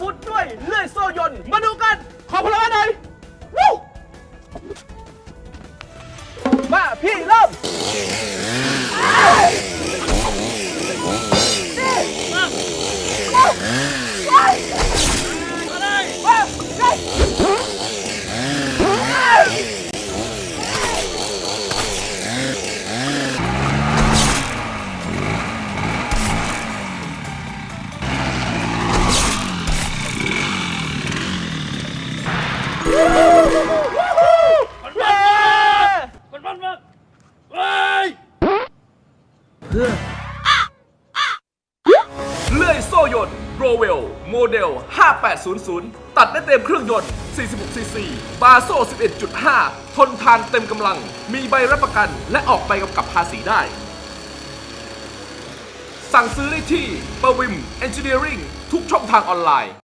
ฟุตด้วยเลื่อยโซ่ยนต์มาดูกัน ขอพลังหน่อยวู้มาพี่เริ่ เฮ้ยเลื่อยโซ่ยนต์โรเวล โมเดล 5800 ตัดได้เต็มเครื่องยนต์ 46 ซีซี บาโซ่ 11.5 ทนทานเต็มกำลัง มีใบรับประกัน และออกใบกำกับภาษีได้ สั่งซื้อได้ที่ปวิมเอนจิเนียริงทุกช่องทางออนไลน์